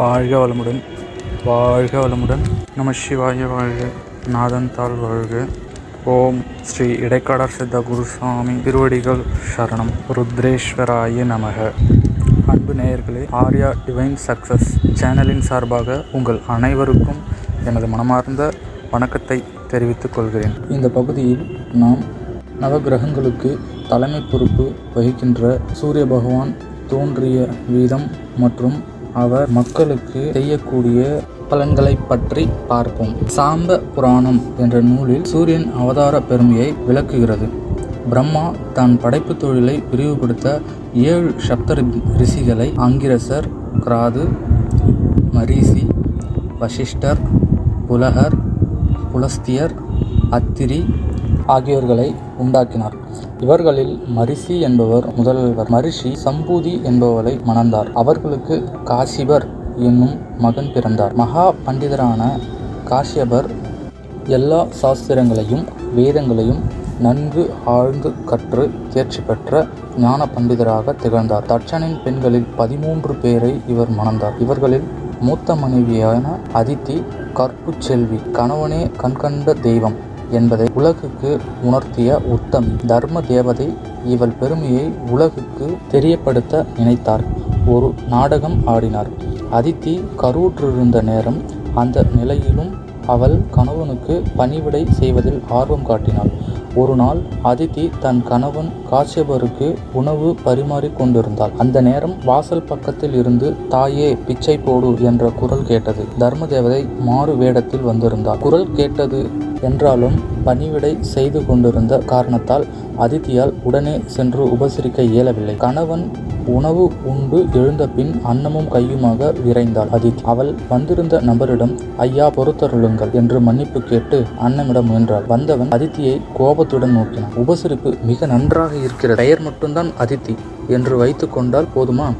வாழ்க வளமுடன். வாழ்க வளமுடன். நம சிவாய வாழ்க. நாதன் தாள் வாழ்க. ஓம் ஸ்ரீ இடைக்காடர் சித்த குருசாமி திருவடிகள் சரணம். ருத்ரேஸ்வராய நமக. அன்பு நேயர்களே ஆர்யா டிவைன் சக்சஸ் சேனலின் சார்பாக உங்கள் அனைவருக்கும் எனது மனமார்ந்த வணக்கத்தை தெரிவித்துக் கொள்கிறேன். இந்த பகுதியில் நாம் நவகிரகங்களுக்கு தலைமை பொறுப்பு வகிக்கின்ற சூரிய பகவான் தோன்றிய வீதம் மற்றும் அவர் மக்களுக்கு செய்யக்கூடிய பலன்களை பற்றி பார்ப்போம். சாம்ப புராணம் என்ற நூலில் சூரியன் அவதார பெருமையை விளக்குகிறது. பிரம்மா தன் படைப்பு தொழிலை விரிவுபடுத்த ஏழு சப்த ரிஷிகளை அங்கிரசர் கிராது மரீசி வசிஷ்டர் புலகர் புலஸ்தியர் அத்திரி ஆகியோர்களை உண்டாக்கினார். இவர்களில் மரிசி என்பவர் முதல்வர். மரிஷி சம்பூதி என்பவரை மணந்தார். அவர்களுக்கு காசிபர் என்னும் மகன் பிறந்தார். மகா பண்டிதரான காஷ்யபர் எல்லா சாஸ்திரங்களையும் வேதங்களையும் நன்கு ஆழ்ந்து கற்று தேர்ச்சி பெற்ற ஞான பண்டிதராக திகழ்ந்தார். தட்சனின் பெண்களில் பதிமூன்று பேரை இவர் மணந்தார். இவர்களில் மூத்த மனைவியான அதித்தி கற்பு செல்வி கணவனே கண்கண்ட தெய்வம். என்பதை உலகுக்கு உணர்த்திய உத்தம். தர்ம தேவதை இவள் பெருமையை உலகுக்கு தெரியப்படுத்த நினைத்தார். ஒரு நாடகம் ஆடினார். அதித்தி கருவுற்றிருந்த நேரம் அந்த நிலையிலும் அவள் கணவனுக்கு பணிவிடை செய்வதில் ஆர்வம் காட்டினாள். ஒரு நாள் அதித்தி தன் கணவன் காசியபருக்கு உணவு பரிமாறிக் கொண்டிருந்தாள். அந்த நேரம் வாசல் பக்கத்தில் இருந்து தாயே பிச்சை போடு என்ற குரல் கேட்டது. தர்மதேவதை மாறு வேடத்தில் வந்திருந்தாள். குரல் கேட்டது என்றாலும் பணிவிடை செய்து கொண்டிருந்த காரணத்தால் அதித்தியால் உடனே சென்று உபசரிக்க இயலவில்லை. கணவன் உணவு உண்டு எழுந்த பின் அன்னமும் கையுமாக விரைந்தாள். அதித்தி அவள் வந்திருந்த நபரிடம் ஐயா பொறுத்தருளுங்கள் என்று மன்னிப்பு கேட்டு அன்னமிடம் முயன்றாள். வந்தவன் அதித்தியை கோபத்துடன் நோக்கினான். உபசரிப்பு மிக நன்றாக இருக்கிறது. பெயர் மட்டும்தான் அதித்தி என்று வைத்து கொண்டால் போதுமா?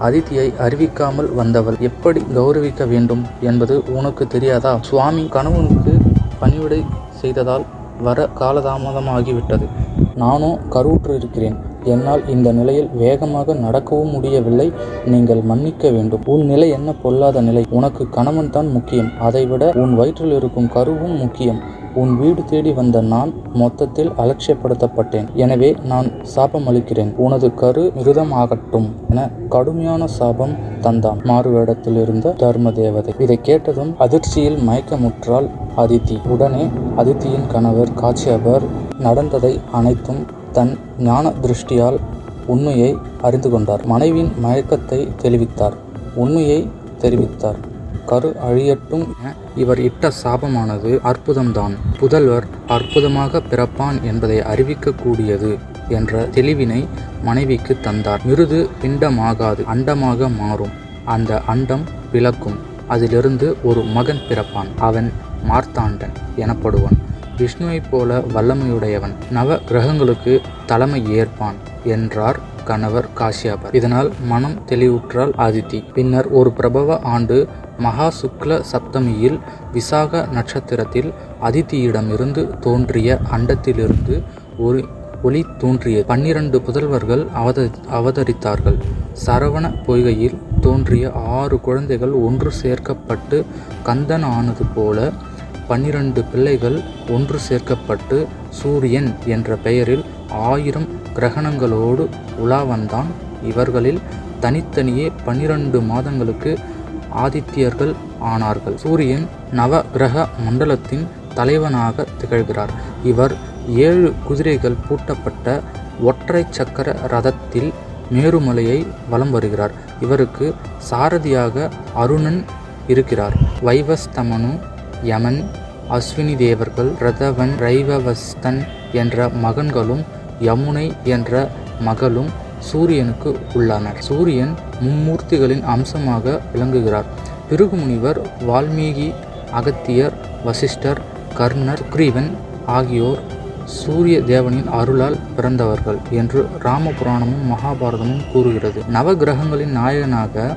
அதித்தியை அறிவிக்காமல் வந்தவள் எப்படி கௌரவிக்க வேண்டும் என்பது உனக்கு தெரியாதா? சுவாமி கணவனுக்கு பணிவிடை செய்ததால் வர காலதாமதமாகிவிட்டது. நானோ கருவுற்று இருக்கிறேன் என்னால் இந்த நிலையில் வேகமாக நடக்கவும் முடியவில்லை. நீங்கள் மன்னிக்க வேண்டும். உன் நிலை என்ன? பொல்லாத நிலை. உனக்கு கணவன் தான் முக்கியம். அதைவிட உன் வயிற்றில் இருக்கும் கருவும் முக்கியம். உன் வீடு தேடி வந்த நான் மொத்தத்தில் அலட்சியப்படுத்தப்பட்டேன். எனவே நான் சாபம் அளிக்கிறேன் உனது கரு மிருதமாகட்டும் என கடுமையான சாபம் தந்தான். மாறுவேடத்தில் இருந்த தர்ம தேவதை இதை கேட்டதும் அதிர்ச்சியில் மயக்கமுற்றாள் அதித்தி. உடனே அதித்தியின் கணவர் காட்சியவர் நடந்ததை அனைத்தும் தன் ஞான திருஷ்டியால் உண்மையை அறிந்து கொண்டார். மனைவியின் மயக்கத்தை தெளிவித்தார். உண்மையை தெரிவித்தார். கரு அழியட்டும் என இவர் இட்ட சாபமானது அற்புதம்தான். புதல்வர் அற்புதமாக பிறப்பான் என்பதை அறிவிக்கக்கூடியது என்ற தெளிவினை மனைவிக்கு தந்தார். மிருது பிண்டமாகாது அண்டமாக மாறும். அந்த அண்டம் விளக்கும். அதிலிருந்து ஒரு மகன் பிறப்பான். அவன் மார்த்தாண்டன் எனப்படுவான். விஷ்ணுவைப் போல வல்லமையுடையவன் நவ கிரகங்களுக்கு தலைமை ஏற்பான் என்றார் கணவர் காசியாபர் இதனால் மனம் தெளிவுற்றால் ஆதித்தி. பின்னர் ஒரு பிரபவ ஆண்டு மகா சுக்ல சப்தமியில் விசாக நட்சத்திரத்தில் அதித்தியிடமிருந்து தோன்றிய அண்டத்திலிருந்து ஒரு ஒளி தோன்றிய பன்னிரண்டு புதல்வர்கள் அவத அவதரித்தார்கள். சரவண பொய்கையில் தோன்றிய ஆறு குழந்தைகள் ஒன்று சேர்க்கப்பட்டு கந்தன் ஆனது போல பன்னிரண்டு பிள்ளைகள் ஒன்று சேர்க்கப்பட்டு சூரியன் என்ற பெயரில் ஆயிரம் கிரகணங்களோடு உலா வந்தான். இவர்களில் தனித்தனியே பன்னிரண்டு மாதங்களுக்கு ஆதித்யர்கள் ஆனார்கள். சூரியன் நவ கிரக மண்டலத்தின் தலைவனாக திகழ்கிறார். இவர் ஏழு குதிரைகள் பூட்டப்பட்ட ஒற்றை சக்கர ரதத்தில் மேருமலையை வலம் வருகிறார். இவருக்கு சாரதியாக அருணன் இருக்கிறார். வைவஸ்தமனு யமன் அஸ்வினி தேவர்கள் ரதவன் ரைவவஸ்தன் என்ற மகன்களும் யமுனை என்ற மகளும் சூரியனுக்கு உள்ளனர். சூரியன் மும்மூர்த்திகளின் அம்சமாக விளங்குகிறார். பிருகுமுனிவர் வால்மீகி அகத்தியர் வசிஷ்டர் கர்ணர் சுக்ரீவன் ஆகியோர் சூரிய தேவனின் அருளால் பிறந்தவர்கள் என்று ராமபுராணமும் மகாபாரதமும் கூறுகிறது. நவகிரகங்களின் நாயகனாக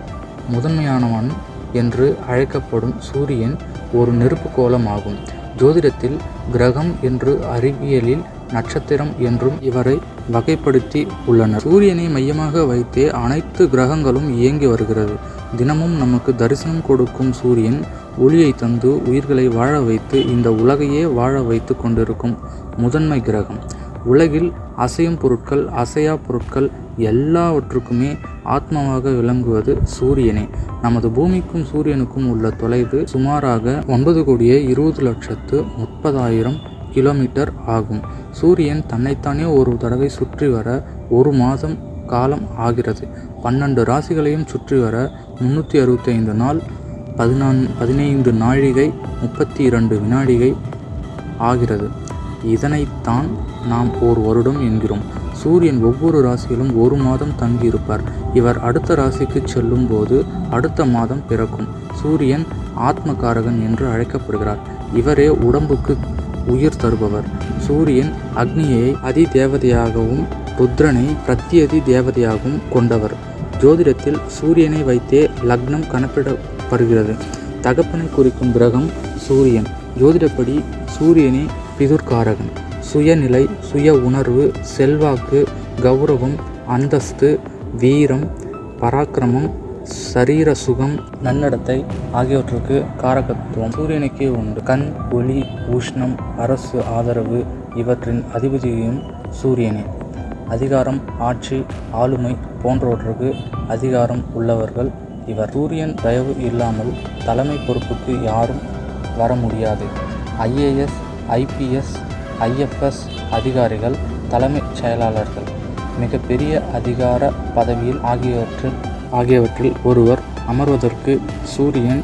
முதன்மையானவன் என்று அழைக்கப்படும் சூரியன் ஒரு நெருப்பு கோலம் ஆகும். ஜோதிடத்தில் கிரகம் என்று அறிவியலில் நட்சத்திரம் என்றும் இவரை வகைப்படுத்தி உள்ளனர். சூரியனை மையமாக வைத்தே அனைத்து கிரகங்களும் இயங்கி வருகிறது. தினமும் நமக்கு தரிசனம் கொடுக்கும் சூரியன் ஒளியை தந்து உயிர்களை வாழ வைத்து இந்த உலகையே வாழ வைத்து கொண்டிருக்கும் முதன்மை கிரகம். உலகில் அசையும் பொருட்கள் அசையா பொருட்கள் எல்லாவற்றுக்குமே ஆத்மாவாக விளங்குவது சூரியனே. நமது பூமிக்கும் சூரியனுக்கும் உள்ள தொலைவு சுமாராக ஒன்பது கோடியே இருபது லட்சத்து முப்பதாயிரம் கிலோமீட்டர் ஆகும். சூரியன் தன்னைத்தானே ஒரு தடவை சுற்றி வர ஒரு மாதம் காலம் ஆகிறது. பன்னெண்டு ராசிகளையும் சுற்றி வர முன்னூற்றி அறுபத்தைந்து நாள் பதினான் பதினைந்து நாழிகை முப்பத்தி இரண்டு வினாடிகை ஆகிறது. இதனைத்தான் நாம் ஓர் வருடம் என்கிறோம். சூரியன் ஒவ்வொரு ராசியிலும் ஒரு மாதம் தங்கியிருப்பார். இவர் அடுத்த ராசிக்கு செல்லும் போது அடுத்த மாதம் பிறக்கும். சூரியன் ஆத்மகாரகன் என்று அழைக்கப்படுகிறார். இவரே உடம்புக்கு உயிர் தருபவர். சூரியன் அக்னியை அதி தேவதையாகவும் ருத்ரனை பிரத்யதி தேவதையாகவும் கொண்டவர். ஜோதிடத்தில் சூரியனை வைத்தே லக்னம் கணக்கிடப்படுகிறது தகப்பனை குறிக்கும் கிரகம் சூரியன். ஜோதிடப்படி சூரியனை பிதுர்காரகன். சுயநிலை சுய உணர்வு செல்வாக்கு கௌரவம் அந்தஸ்து வீரம் பராக்கிரமம் சரீர சுகம் நன்னடத்தை ஆகியவற்றுக்கு காரகத்துவம். சூரியனுக்கே உண்டு. கண் ஒளி உஷ்ணம் அரசு ஆதரவு இவற்றின் அதிபதியும் சூரியனே. அதிகாரம் ஆட்சி ஆளுமை போன்றவற்றுக்கு அதிகாரம் உள்ளவர்கள் இவர். சூரியன் தயவு இல்லாமல் தலைமை பொறுப்புக்கு யாரும் வர முடியாது ஐஏஎஸ் ஐபிஎஸ் ஐஎஃப்எஸ் அதிகாரிகள் தலைமைச் செயலாளர்கள் மிகப்பெரிய அதிகார பதவியில் ஆகியவற்றில் ஆகியவற்றில் ஒருவர் அமர்வதற்கு சூரியன்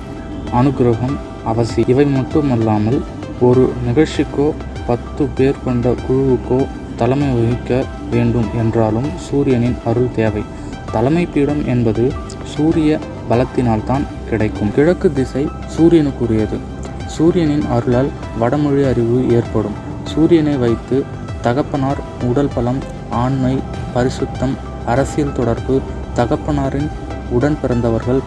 அனுகிரகம் அவசியம். இவை மட்டுமல்லாமல் ஒரு நிகழ்ச்சிக்கோ பத்து பேர் கொண்ட குழுவுக்கோ தலைமை வகிக்க வேண்டும் என்றாலும் சூரியனின் அருள் தேவை. தலைமை பீடம் என்பது சூரிய பலத்தினால்தான் கிடைக்கும். கிழக்கு திசை சூரியனுக்குரியது. சூரியனின் அருளால் வடமொழி அறிவு ஏற்படும். சூரியனை வைத்து தகப்பனார் உடல் பலம் ஆண்மை பரிசுத்தம் அரசியல் தொடர்பு தகப்பனாரின் உடன் பிறந்தவர்கள்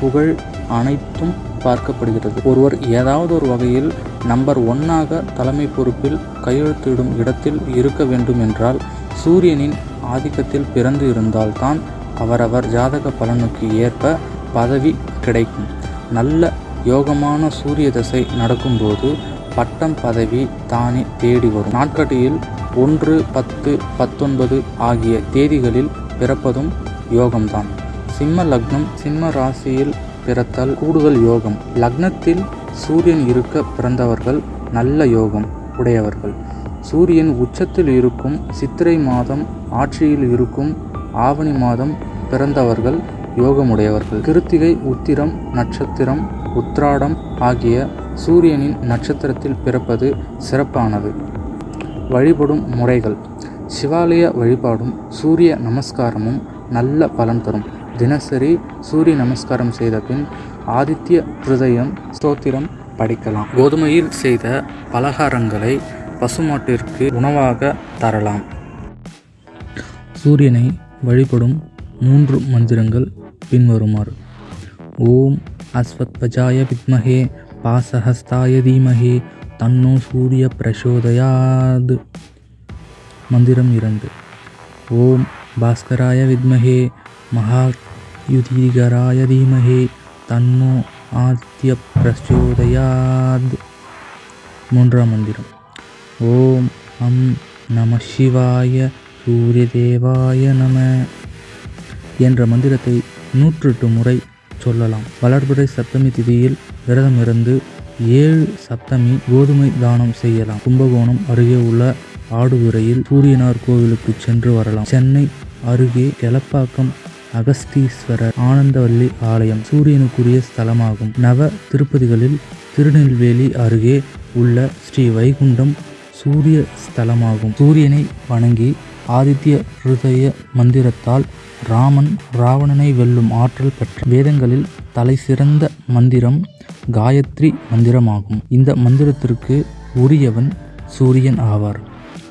புகழ் அனைத்தும் பார்க்கப்படுகிறது. ஒருவர் ஏதாவது ஒரு வகையில் நம்பர் ஒன்னாக தலைமை பொறுப்பில் கையெழுத்திடும் இடத்தில் இருக்க வேண்டும் என்றால் சூரியனின் ஆதிக்கத்தில் பிறந்து இருந்தால்தான் அவரவர் ஜாதக பலனுக்கு ஏற்ப பதவி கிடைக்கும். நல்ல யோகமான சூரிய தசை நடக்கும்போது பட்டம் பதவி தானே தேடி வரும். நாட்கட்டியில் ஒன்று பத்து பத்தொன்பது ஆகிய தேதிகளில் பிறப்பதும் யோகம்தான். சிம்ம லக்னம் சிம்ம ராசியில் பிறத்தல் கூடுதல் யோகம். லக்னத்தில் சூரியன் இருக்க பிறந்தவர்கள் நல்ல யோகம் உடையவர்கள். சூரியன் உச்சத்தில் இருக்கும் சித்திரை மாதம் ஆட்சியில் இருக்கும் ஆவணி மாதம் பிறந்தவர்கள் யோகமுடையவர்கள். கிருத்திகை உத்திரம் நட்சத்திரம் உத்ராடம் ஆகிய சூரியனின் நட்சத்திரத்தில் பிறப்பது சிறப்பானது. வழிபடும் முறைகள். சிவாலய வழிபாடும் சூரிய நமஸ்காரமும் நல்ல பலன் தரும். தினசரி சூரிய நமஸ்காரம் செய்த பின் ஆதித்ய ஹிருதயம் ஸ்தோத்திரம் படிக்கலாம். கோதுமையில் செய்த பலகாரங்களை பசுமாட்டிற்கு உணவாக தரலாம். சூரியனை வழிபடும் மூன்று மந்திரங்கள் பின்வருமாறு. ஓம் அஸ்வத்வஜாய வித்மஹே பாசஹஸ்தாய தீமஹே தன்னோ சூரிய பிரசோதயாது மந்திரம் இரண்டு ஓம் பாஸ்கராய வித்மஹே மகாயுதிகராய தீமஹே தன்னோ ஆத்திய பிரச்சோதயாது மூன்றாம் மந்திரம் ஓம் அம் நம சிவாய சூரியதேவாய நம என்ற மந்திரத்தை நூற்றெட்டு முறை சொல்லலாம். வளர்பிறை சப்தமி திதியில் விரதம் இருந்து ஏழு சப்தமி கோதுமை தானம் செய்யலாம். கும்பகோணம் அருகே உள்ள ஆடுதுறையில் சூரியனார் கோவிலுக்கு சென்று வரலாம். சென்னை அருகே எலப்பாக்கம் அகஸ்தீஸ்வரர் ஆனந்தவல்லி ஆலயம் சூரியனுக்குரிய ஸ்தலமாகும். நவ திருப்பதிகளில் திருநெல்வேலி அருகே உள்ள ஸ்ரீ வைகுண்டம் சூரிய ஸ்தலமாகும். சூரியனை வணங்கி ஆதித்ய ஹிருதய மந்திரத்தால் ராமன் ராவணனை வெல்லும் ஆற்றல் பெற்ற வேதங்களில் தலை சிறந்த மந்திரம் காயத்ரி மந்திரமாகும். இந்த மந்திரத்திற்கு உரியவன் சூரியன் ஆவார்.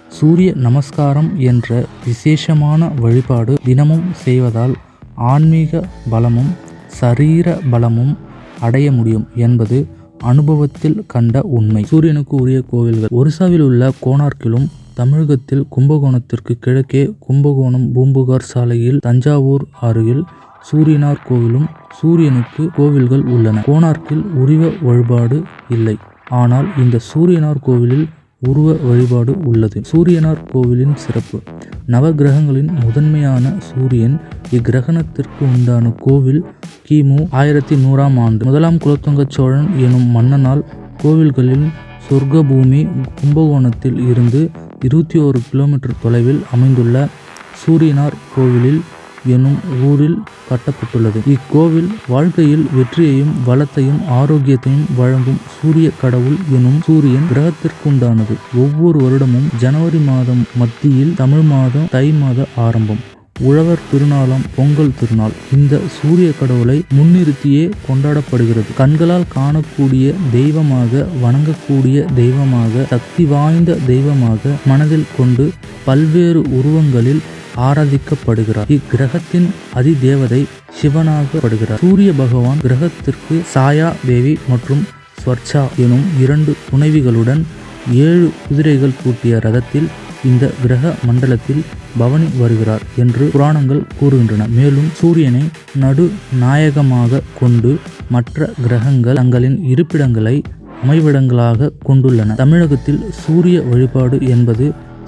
சூரிய நமஸ்காரம் என்ற விசேஷமான வழிபாடு தினமும் செய்வதால் ஆன்மீக பலமும் சரீர பலமும் அடைய முடியும் என்பது அனுபவத்தில் கண்ட உண்மை. சூரியனுக்கு உரிய கோவில்கள் ஒரிசாவில் உள்ள கோனார்க்கிலும் தமிழகத்தில் கும்பகோணத்திற்கு கிழக்கே கும்பகோணம் பூம்புகார் சாலையில் தஞ்சாவூர் அருகில் சூரியனார் கோவிலும் சூரியனுக்கு கோவில்கள் உள்ளன. கோனார்க்கில் உருவ வழிபாடு இல்லை. ஆனால் இந்த சூரியனார் கோவிலில் உருவ வழிபாடு உள்ளது. சூரியனார் கோவிலின் சிறப்பு. நவகிரகங்களின் முதன்மையான சூரியன் இக்கிரகணத்திற்கு உண்டான கோவில் கிமு ஆயிரத்தி நூறாம் ஆண்டு. முதலாம் குலோத்துங்க சோழன் எனும் மன்னனால் கோவில்களில் சொர்க்கபூமி கும்பகோணத்தில் இருந்து இருபத்தி ஓரு கிலோமீட்டர் தொலைவில் அமைந்துள்ள சூரியனார் கோவிலில் எனும் ஊரில் கட்டப்பட்டுள்ளது. இக்கோவில் வாழ்க்கையில் வெற்றியையும் வளத்தையும் ஆரோக்கியத்தையும் வழங்கும் சூரிய கடவுள் எனும் சூரியன் கிரகத்திற்குண்டானது. ஒவ்வொரு வருடமும் ஜனவரி மாதம் மத்தியில் தமிழ் மாதம் தை மாத ஆரம்பம். உழவர் திருநாளாம் பொங்கல் திருநாள் இந்த சூரிய கடவுளை முன்னிறுத்தியே கொண்டாடப்படுகிறது. கண்களால் காணக்கூடிய தெய்வமாக வணங்கக்கூடிய தெய்வமாக சக்தி வாய்ந்த தெய்வமாக மனதில் கொண்டு பல்வேறு உருவங்களில் ஆராதிக்கப்படுகிறார். இக்கிரகத்தின் அதிதேவதை சிவனாகப்படுகிறார். சூரிய பகவான் கிரகத்திற்கு சாயா தேவி மற்றும் ஸ்வர்ச்சா எனும் இரண்டு துணைவிகளுடன் ஏழு குதிரைகள் பூட்டிய ரதத்தில் இந்த கிரக மண்டலத்தில் பவனி வருகிறார் என்று புராணங்கள் கூறுகின்றன. மேலும் சூரியனை நடு நாயகமாக கொண்டு மற்ற கிரகங்கள் தங்களின் இருப்பிடங்களை அமைவிடங்களாக கொண்டுள்ளன. தமிழகத்தில் சூரிய வழிபாடு என்பது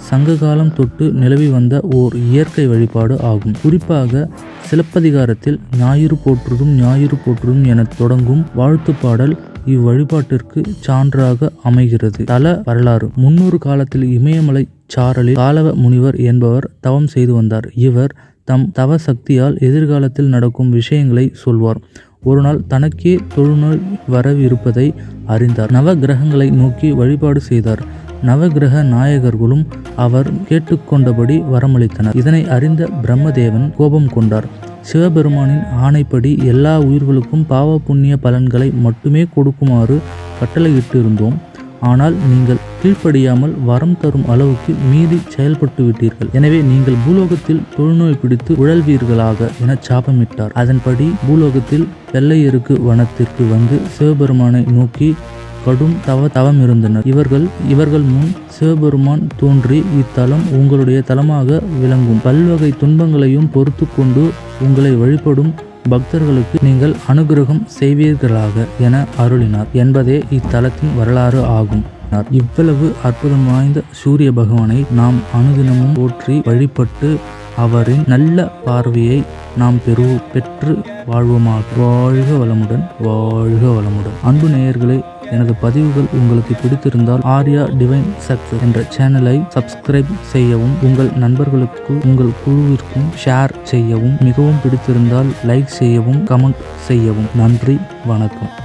சங்ககாலம் தொட்டு நிலவி வந்த ஓர் இயற்கை வழிபாடு ஆகும். குறிப்பாக சிலப்பதிகாரத்தில் ஞாயிறு போற்றுதும் ஞாயிறு போற்றுதும் என தொடங்கும் வாழ்த்து பாடல் இவ்வழிபாட்டிற்கு சான்றாக அமைகிறது. தல வரலாறு. முன்னூறு காலத்தில் இமயமலை சாரலில் காலவ முனிவர் என்பவர் தவம் செய்து வந்தார். இவர் தம் தவ சக்தியால் எதிர்காலத்தில் நடக்கும் விஷயங்களை சொல்வார். ஒருநாள் தனக்கே தொழுநோய் வரவிருப்பதை அறிந்தார். நவ கிரகங்களை நோக்கி வழிபாடு செய்தார். நவகிரக நாயகர்களும் அவர் கேட்டுக்கொண்டபடி வரமளித்தனர். இதனை அறிந்த பிரம்மதேவன் கோபம் கொண்டார். சிவபெருமானின் ஆணைப்படி எல்லா உயிர்களுக்கும் பாவ புண்ணிய பலன்களை மட்டுமே கொடுக்குமாறு கட்டளையிட்டிருந்தோம். ஆனால் நீங்கள் கீழ்ப்படியாமல் வரம் தரும் அளவுக்கு மீறி செயல்பட்டு விட்டீர்கள் எனவே நீங்கள் பூலோகத்தில் தொழுநோய் பிடித்து உழல்வீர்களாக என சாபமிட்டார். அதன்படி பூலோகத்தில் வெள்ளையருக்கு வனத்திற்கு வந்து சிவபெருமானை நோக்கி கடும் தவ தவம் இருந்தனர். இவர்கள் இவர்கள் முன் சிவபெருமான் தோன்றி இத்தலம் உங்களுடைய தலமாக விளங்கும். பல்வகை துன்பங்களையும் பொறுத்து கொண்டு உங்களை வழிபடும் பக்தர்களுக்கு நீங்கள் அனுகிரகம் செய்வீர்களாக என அருளினார். என்பதே இத்தலத்தின் வரலாறு ஆகும். இவ்வளவு அற்புதம் வாய்ந்த சூரிய பகவானை நாம் அனுதினமும் போற்றி வழிபட்டு அவரின் நல்ல பார்வையை நாம் பெறு பெற்று வாழ்வோமாக. வாழ்க வளமுடன் வாழ்க வளமுடன். அன்பு நேயர்களே எனது பதிவுகள் உங்களுக்கு பிடித்திருந்தால் ஆர்யா டிவைன் சக்சஸ் என்ற சேனலை சப்ஸ்கிரைப் செய்யவும் உங்கள் நண்பர்களுக்கு உங்கள் குழுவிற்கும் ஷேர் செய்யவும். மிகவும் பிடித்திருந்தால் லைக் செய்யவும் கமெண்ட் செய்யவும். நன்றி வணக்கம்.